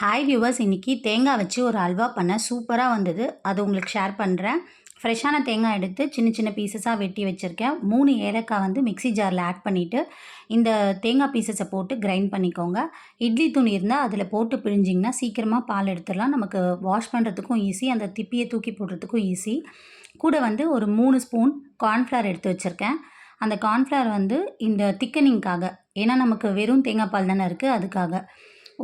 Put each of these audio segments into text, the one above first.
Hi viewers இன்றைக்கி தேங்காய் வச்சு ஒரு அல்வா பண்ணேன் சூப்பராக வந்தது. அது உங்களுக்கு ஷேர் பண்ணுறேன் ஃப்ரெஷ்ஷான தேங்காய் எடுத்து சின்ன சின்ன பீசஸாக வெட்டி வச்சுருக்கேன். மூணு ஏலக்காய் வந்து மிக்ஸி ஜாரில் ஆட் பண்ணிவிட்டு இந்த தேங்காய் பீசஸை போட்டு கிரைண்ட் பண்ணிக்கோங்க. இட்லி துணி இருந்தால் அதில் போட்டு பிழிஞ்சிங்கன்னா சீக்கிரமாக பால் எடுத்துடலாம். நமக்கு வாஷ் பண்ணுறதுக்கும் ஈஸி அந்த திப்பியை தூக்கி போடுறதுக்கும் ஈஸி கூட வந்து ஒரு மூணு ஸ்பூன் கார்ன்ஃப்ளவர் எடுத்து வச்சுருக்கேன். அந்த கார்ன்ஃப்ளவர் வந்து இந்த திக்கனிங்காக ஏன்னா நமக்கு வெறும் தேங்காய் பால் தானே இருக்குது அதுக்காக.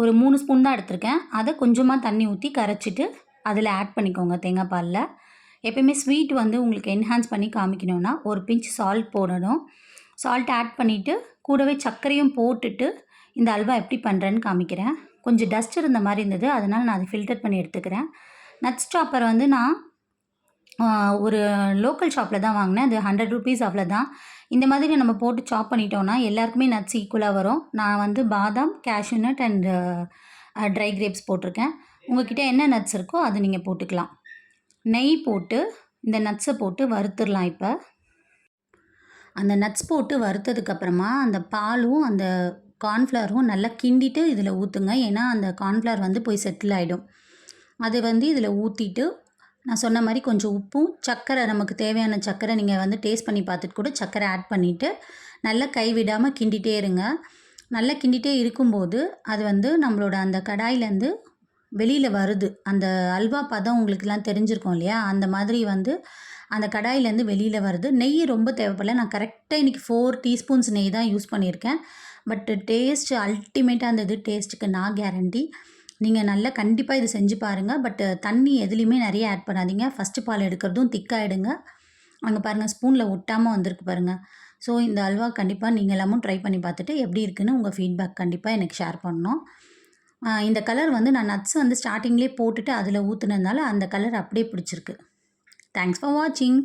ஒரு மூணு ஸ்பூன் தான் எடுத்திருக்கேன். அதை கொஞ்சமாக தண்ணி ஊற்றி கரைச்சிட்டு அதில் ஆட் பண்ணிக்கோங்க தேங்காய் பாலில். எப்பயுமே ஸ்வீட் வந்து உங்களுக்கு என்ஹான்ஸ் பண்ணி காமிக்கணும்னா ஒரு பிஞ்ச் சால்ட் போடணும். சால்ட் ஆட் பண்ணிவிட்டு கூடவே சர்க்கரையும் போட்டுட்டு இந்த அல்வா எப்படி பண்ணுறேன்னு காமிக்கிறேன். கொஞ்சம் டஸ்ட் இருந்த மாதிரி இருந்தது. அதனால் நான் அதை ஃபில்டர் பண்ணி எடுத்துக்கிறேன். நட்ஸ் சாப்பர் வந்து நான் ஒரு லோக்கல் ஷாப்பில் தான் வாங்கினேன். அது ஹண்ட்ரட் ருபீஸ் அவ்வளோதான் இந்த மாதிரி நம்ம போட்டு சாப் பண்ணிட்டோன்னா எல்லாருக்குமே நட்ஸ் ஈக்குவலாக வரும். நான் வந்து பாதாம் cashew nut and dry grapes போட்டிருக்கேன். உங்ககிட்ட என்ன நட்ஸ் இருக்கோ அது நீங்கள் போட்டுக்கலாம். நெய் போட்டு இந்த நட்ஸை போட்டு வறுத்துடலாம் இப்போ. அந்த நட்ஸ் போட்டு வறுத்ததுக்கப்புறமா அந்த பாலும் அந்த கார்ன்ஃப்ளவரும் நல்லா கிண்டிட்டு இதில் ஊற்றுங்க ஏன்னா அந்த கார்ன்ஃப்ளவர் வந்து போய் செட்டில் ஆகிடும் அது வந்து இதில் ஊற்றிட்டு நான் சொன்ன மாதிரி கொஞ்சம் உப்பும் சர்க்கரை நமக்கு தேவையான சர்க்கரை நீங்கள் வந்து டேஸ்ட் பண்ணி பார்த்துட்டு கூட சர்க்கரை ஆட் பண்ணிவிட்டு நல்லா கைவிடாமல் கிண்டிகிட்டே இருங்க. நல்லா கிண்டிகிட்டே இருக்கும்போது அது வந்து நம்மளோட அந்த கடாயிலேருந்து வெளியில் வருது. அந்த அல்வா பதம் உங்களுக்குலாம் தெரிஞ்சிருக்கும் இல்லையா? அந்த மாதிரி வந்து அந்த கடாயிலேருந்து வெளியில் வருது. நெய் ரொம்ப தேவைப்படல. நான் கரெக்டாக இன்றைக்கி ஃபோர் டீஸ்பூன்ஸ் நெய் தான் யூஸ் பண்ணியிருக்கேன். பட் டேஸ்ட் அல்டிமேட்டாக அந்த இது டேஸ்ட்டுக்கு நான் கேரண்டி நீங்கள் நல்லா கண்டிப்பாக இது செஞ்சு பாருங்கள் பட் தண்ணி எதுலேயுமே நிறைய ஆட் பண்ணாதீங்க. ஃபஸ்ட்டு பால் எடுக்கிறதும் திக்காகிடுங்க அங்கே பாருங்கள் ஸ்பூனில் ஒட்டாமல் வந்திருக்கு பாருங்கள் ஸோ இந்த அல்வா கண்டிப்பாக நீங்கள் எல்லாமும் ட்ரை பண்ணி பார்த்துட்டு எப்படி இருக்குன்னு உங்கள் ஃபீட்பேக் கண்டிப்பாக எனக்கு ஷேர் பண்ணணும். இந்த கலர் வந்து நான் நட்ஸ் வந்து ஸ்டார்டிங்லேயே போட்டுட்டு அதில் ஊற்றுனதுனால அந்த கலர் அப்படியே பிடிச்சிருக்கு. தேங்க்ஸ் ஃபார் வாட்சிங்